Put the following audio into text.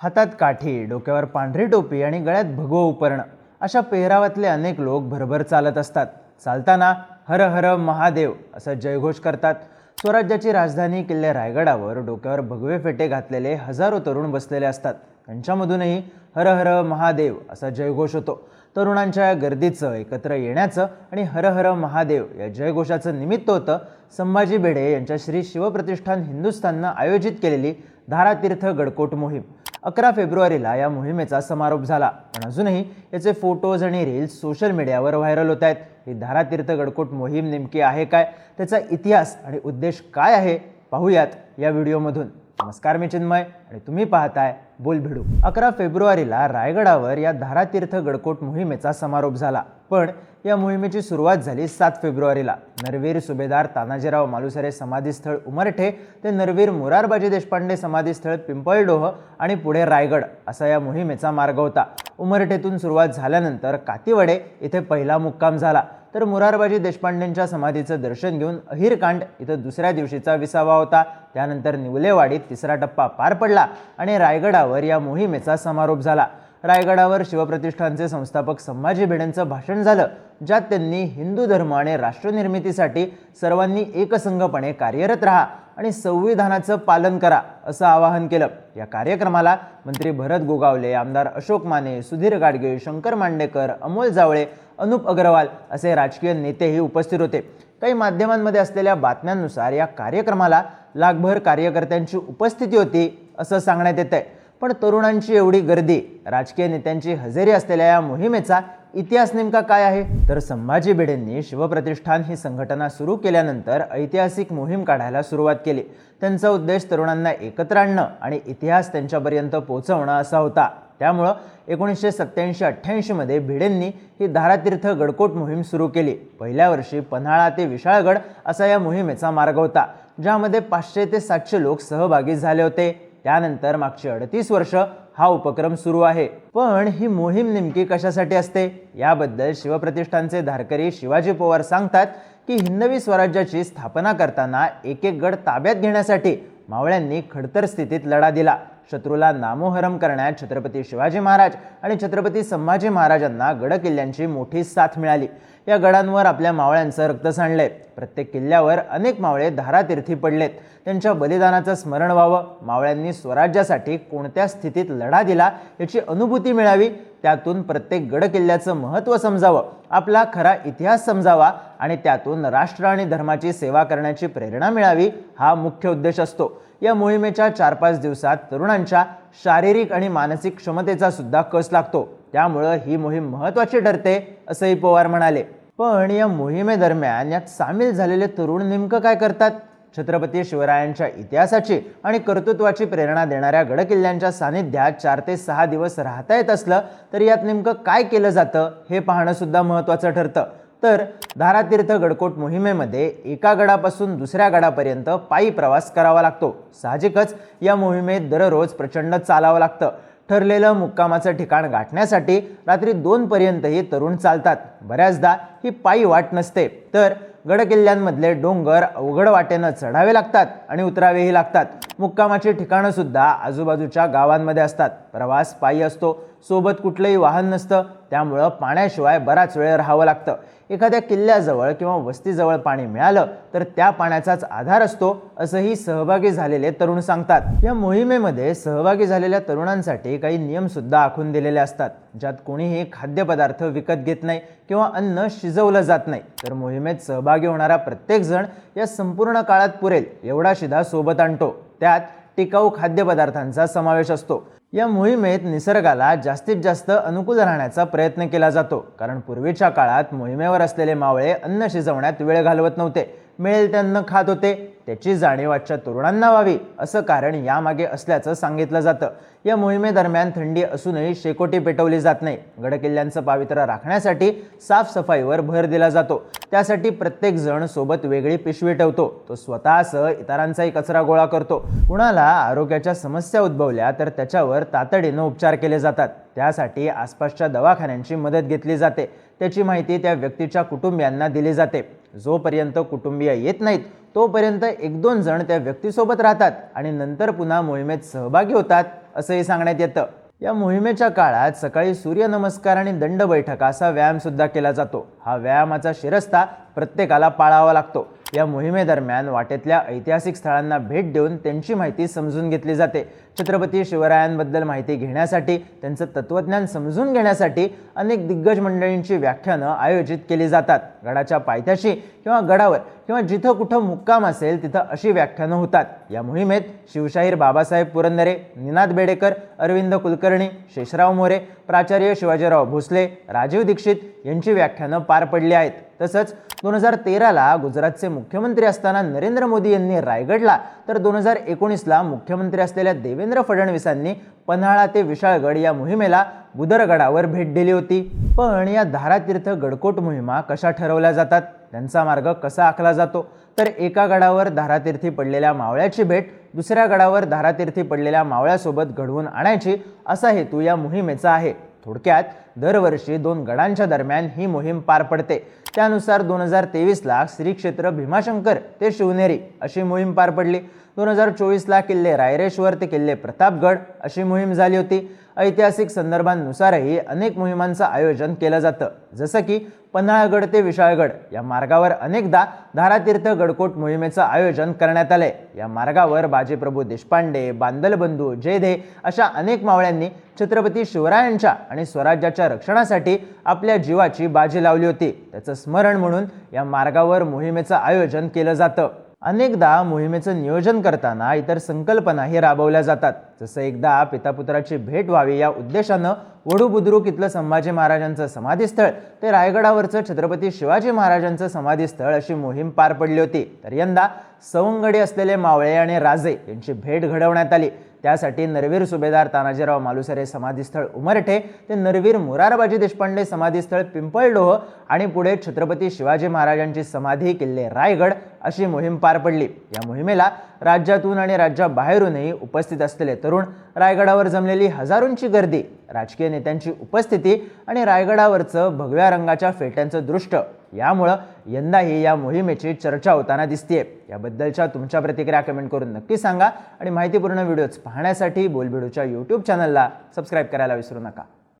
हातात काठी डोक्यावर पांढरी टोपी आणि गळ्यात भगवं उपरणं अशा पेहरावातले अनेक लोक भरभर चालत असतात. चालताना हर हर महादेव असा जयघोष करतात. स्वराज्याची राजधानी किल्ले रायगडावर डोक्यावर भगवे फेटे घातलेले हजारो तरुण बसलेले असतात. त्यांच्यामधूनही हर हर महादेव असा जयघोष होतो. तरुणांच्या या गर्दीचं एकत्र येण्याचं आणि हर हर महादेव या जयघोषाचं निमित्त होतं संभाजी भिडे यांच्या श्री शिवप्रतिष्ठान हिंदुस्थाननं आयोजित केलेली धारातीर्थ गडकोट मोहीम. अकरा फेब्रुवारीला या मोहिमेचा समारोप झाला. पण अजूनही याचे फोटोज आणि रील्स सोशल मीडियावर व्हायरल होत आहेत. ही धारातीर्थ गडकोट मोहीम नेमकी आहे काय? त्याचा इतिहास आणि उद्देश काय आहे? पाहूयात या व्हिडिओमधून नमस्कार मी चिन्मय आणि तुम्ही पाहताय बोल भिडू. अकरा फेब्रुवारीला रायगडावर या धारातीर्थ गडकोट मोहिमेचा समारोप झाला. पण या मोहिमेची सुरुवात झाली सात फेब्रुवारीला. नरवीर सुभेदार तानाजीराव मालुसरे समाधीस्थळ उमरठे ते नरवीर मुरारबाजी देशपांडे समाधीस्थळ पिंपळडोह आणि पुढे रायगड असा या मोहिमेचा मार्ग होता. उमरठेतून सुरुवात झाल्यानंतर कातीवडे इथे पहिला मुक्काम झाला. तर मुरारबाजी देशपांडेंच्या समाधीचं दर्शन घेऊन अहिरकांड इथं दुसऱ्या दिवशीचा विसावा होता. त्यानंतर निवलेवाडीत तिसरा टप्पा पार पडला आणि रायगडावर या मोहिमेचा समारोप झाला. रायगडावर शिवप्रतिष्ठानचे संस्थापक संभाजी भिडेंचं भाषण झालं ज्यात त्यांनी हिंदू धर्म आणि राष्ट्रनिर्मितीसाठी सर्वांनी एकसंघपणे कार्यरत राहा आणि संविधानाचं पालन करा असं आवाहन केलं. या कार्यक्रमाला मंत्री भरत गोगावले आमदार अशोक माने सुधीर गाडगे शंकर मांडेकर अमोल जावळे अनुप अग्रवाल असे राजकीय नेतेही उपस्थित होते. काही माध्यमांमध्ये असलेल्या बातम्यांनुसार या कार्यक्रमाला लाखभर कार्यकर्त्यांची उपस्थिती होती असं सांगण्यात येत आहे पण तरुणांची एवढी गर्दी राजकीय नेत्यांची हजेरी असलेल्या या मोहिमेचा इतिहास नेमका काय आहे? तर संभाजी भिडेंनी शिवप्रतिष्ठान ही संघटना सुरू केल्यानंतर ऐतिहासिक मोहीम काढायला सुरुवात केली. त्यांचा उद्देश तरुणांना एकत्र आणणं आणि इतिहास त्यांच्यापर्यंत पोहोचवणं असा होता. त्यामुळं एकोणीसशे सत्याऐंशी अठ्ठ्याऐंशीमध्ये भिडेंनी ही धारातीर्थ गडकोट मोहीम सुरू केली. पहिल्या वर्षी पन्हाळा ते विशाळगड असा या मोहिमेचा मार्ग होता ज्यामध्ये पाचशे ते सातशे लोक सहभागी झाले होते. त्यानंतर मागची अडतीस वर्ष हा उपक्रम सुरू आहे. पण ही मोहीम नेमकी कशासाठी असते? याबद्दल शिवप्रतिष्ठानचे धारकरी शिवाजी पवार सांगतात की हिंदवी स्वराज्याची स्थापना करताना एक एक गड ताब्यात घेण्यासाठी मावळ्यांनी खडतर स्थितीत लढा दिला. शत्रूला नामोहरम करण्यात छत्रपती शिवाजी महाराज आणि छत्रपती संभाजी महाराजांना गडकिल्ल्यांची मोठी साथ मिळाली. या गडांवर आपल्या मावळ्यांचं रक्त सांडलंय प्रत्येक किल्ल्यावर अनेक मावळे धारातीर्थी पडलेत. त्यांच्या बलिदानाचं स्मरण व्हावं. मावळ्यांनी स्वराज्यासाठी कोणत्या स्थितीत लढा दिला याची अनुभूती मिळावी त्यातून प्रत्येक गडकिल्ल्याचं महत्त्व समजावं आपला खरा इतिहास समजावा आणि त्यातून राष्ट्र आणि धर्माची सेवा करण्याची प्रेरणा मिळावी हा मुख्य उद्देश असतो. या मोहिमेच्या चार पाच दिवसात तरुणांच्या शारीरिक आणि मानसिक क्षमतेचा सुद्धा कस लागतो? त्यामुळं ही मोहीम महत्त्वाची ठरते असंही पवार म्हणाले. पण या मोहिमेदरम्यान यात सामील झालेले तरुण नेमकं काय करतात? छत्रपती शिवरायांच्या इतिहासाची आणि कर्तृत्वाची प्रेरणा देणाऱ्या गडकिल्ल्यांच्या सानिध्यात चार ते सहा दिवस राहता येत असलं तर यात नेमकं काय केलं जातं हे पाहणं सुद्धा महत्त्वाचं ठरतं. तर धारातीर्थ गडकोट मोहिमेमध्ये एका गडापासून दुसऱ्या गडापर्यंत पायी प्रवास करावा लागतो. साहजिकच या मोहिमेत दररोज प्रचंड चालावं लागतं. ठरलेलं मुक्कामाचं ठिकाण गाठण्यासाठी रात्री दोनपर्यंतही तरुण चालतात. बऱ्याचदा ही पायी वाट नसते. तर गडकिल्ल्यांमधले डोंगर अवघड वाटेनं चढावे लागतात आणि उतरावेही लागतात. मुक्कामाची ठिकाणंसुद्धा आजूबाजूच्या गावांमध्ये असतात. प्रवास पायी असतो. सोबत कुठलंही वाहन नसतं. त्यामुळं पाण्याशिवाय बराच वेळ राहावं लागतं. एखाद्या किल्ल्याजवळ किंवा वस्तीजवळ पाणी मिळालं तर त्या पाण्याचाच आधार असतो असंही सहभागी झालेले तरुण सांगतात. या मोहिमेमध्ये सहभागी झालेल्या तरुणांसाठी काही नियमसुद्धा आखून दिलेले असतात. ज्यात कोणीही खाद्यपदार्थ विकत घेत नाही किंवा अन्न शिजवलं जात नाही तर मोहिमेत सहभागी होणारा प्रत्येकजण या संपूर्ण काळात पुरेल एवढा शिधा सोबत आणतो. त्यात टिकाऊ खाद्यपदार्थांचा समावेश असतो. या मोहिमेत निसर्गाला जास्तीत जास्त अनुकूल राहण्याचा प्रयत्न केला जातो. कारण पूर्वीच्या काळात मोहिमेवर असलेले मावळे अन्न शिजवण्यात वेळ घालवत नव्हते. मिळेल ते अन्न खात होते. त्याची जाणीव आजच्या तरुणांना व्हावी असं कारण यामागे असल्याचं सांगितलं जातं. या मोहिमेदरम्यान थंडी असूनही शेकोटी पेटवली जात नाही. गडकिल्ल्यांचं पावित्र्य राखण्यासाठी साफसफाईवर भर दिला जातो. त्यासाठी प्रत्येक जण सोबत वेगळी पिशवी ठेवतो. तो स्वतःसह इतरांचाही कचरा गोळा करतो. कुणाला आरोग्याच्या समस्या उद्भवल्या तर त्याच्यावर तातडीनं उपचार केले जातात. त्यासाठी आसपासच्या दवाखान्यांची मदत घेतली जाते. त्याची माहिती त्या व्यक्तीच्या कुटुंबियांना दिली जाते. जोपर्यंत कुटुंबीय येत नाहीत तोपर्यंत एक दोन जण त्या व्यक्तीसोबत राहतात आणि नंतर पुन्हा मोहिमेत सहभागी होतात असंही सांगण्यात येतं. या मोहिमेच्या काळात सकाळी सूर्यनमस्कार आणि दंड बैठक असा व्यायामसुद्धा केला जातो. हा व्यायामाचा शिरस्ता प्रत्येकाला पाळावा लागतो. या मोहिमेदरम्यान वाटेतल्या ऐतिहासिक स्थळांना भेट देऊन त्यांची माहिती समजून घेतली जाते. छत्रपती शिवरायांबद्दल माहिती घेण्यासाठी त्यांचं तत्त्वज्ञान समजून घेण्यासाठी अनेक दिग्गज मंडळींची व्याख्यानं आयोजित केली जातात. गडाच्या पायथ्याशी किंवा गडावर किंवा जिथं कुठं मुक्काम असेल तिथं अशी व्याख्यानं होतात. या मोहिमेत शिवशाहीर बाबासाहेब पुरंदरे निनाद बेडेकर अरविंद कुलकर्णी शेषराव मोरे प्राचार्य शिवाजीराव भोसले राजीव दीक्षित यांची व्याख्यानं पार पडली आहेत. तसंच दोन हजार तेराला गुजरातचे मुख्यमंत्री असताना नरेंद्र मोदी यांनी रायगडला तर दोन हजार एकोणीसला मुख्यमंत्री असलेल्या देवेंद्र फडणवीसांनी पन्हाळा ते विशाळगड या मोहिमेला बुदरगडावर भेट दिली होती. पण या धारातीर्थ गडकोट मोहिमा कशा ठरवल्या जातात? त्यांचा मार्ग कसा आखला जातो? तर एका गडावर धारातीर्थी पडलेल्या मावळ्याची भेट दुसऱ्या गडावर धारातीर्थी पडलेल्या मावळ्यासोबत घडवून आणायची असा हेतू या मोहिमेचा आहे. थोडक्यात दरवर्षी दोन गडांच्या दरम्यान ही मोहीम पार पडते. त्यानुसार दोन हजार तेवीसला श्री क्षेत्र भीमाशंकर ते शिवनेरी अशी मोहीम पार पडली. दोन हजार चोवीसला किल्ले रायरेश्वर ते किल्ले प्रतापगड अशी मोहीम झाली होती. ऐतिहासिक संदर्भांनुसारही अनेक मोहिमांचं आयोजन केलं जातं. जसं की पन्हाळगड ते विशाळगड या मार्गावर अनेकदा धारातीर्थ गडकोट मोहिमेचं आयोजन करण्यात आलंय. या मार्गावर बाजीप्रभू देशपांडे बांदलबंधू जयधे अशा अनेक मावळ्यांनी छत्रपती शिवरायांच्या आणि स्वराज्याच्या रक्षणासाठी आपल्या जीवाची बाजी लावली होती. त्याचं स्मरण म्हणून या मार्गावर मोहिमेचं आयोजन केलं जातं. अनेकदा मोहिमेचं नियोजन करताना इतर संकल्पनाही राबवल्या जातात. जसं एकदा पितापुत्राची भेट व्हावी या उद्देशानं वडू बुद्रुक इथलं संभाजी महाराजांचं समाधीस्थळ ते रायगडावरचं छत्रपती शिवाजी महाराजांचं समाधीस्थळ अशी मोहीम पार पडली होती. तर यंदा सवंगडी असलेले मावळे आणि राजे यांची भेट घडवण्यात आली. त्यासाठी नरवीर सुभेदार तानाजीराव मालुसरे समाधीस्थळ उमरठे ते नरवीर मुरारबाजी देशपांडे समाधीस्थळ पिंपळडोह आणि पुढे छत्रपती शिवाजी महाराजांची समाधी किल्ले रायगड अशी मोहीम पार पडली. या मोहिमेला राज्यातून आणि राज्याबाहेरूनही उपस्थित असलेले तरुण रायगडावर जमलेली हजारोंची गर्दी राजकीय नेत्यांची उपस्थिती आणि रायगडावरचं भगव्या रंगाच्या फेट्यांचं दृष्ट यामुळं यंदाही या मोहिमेची चर्चा होताना दिसतीये. याबद्दलच्या तुमच्या प्रतिक्रिया कमेंट करून नक्की सांगा आणि माहितीपूर्ण व्हिडिओज पाहण्यासाठी बोलबिडूच्या यूट्यूब चॅनलला सबस्क्राईब करायला विसरू नका.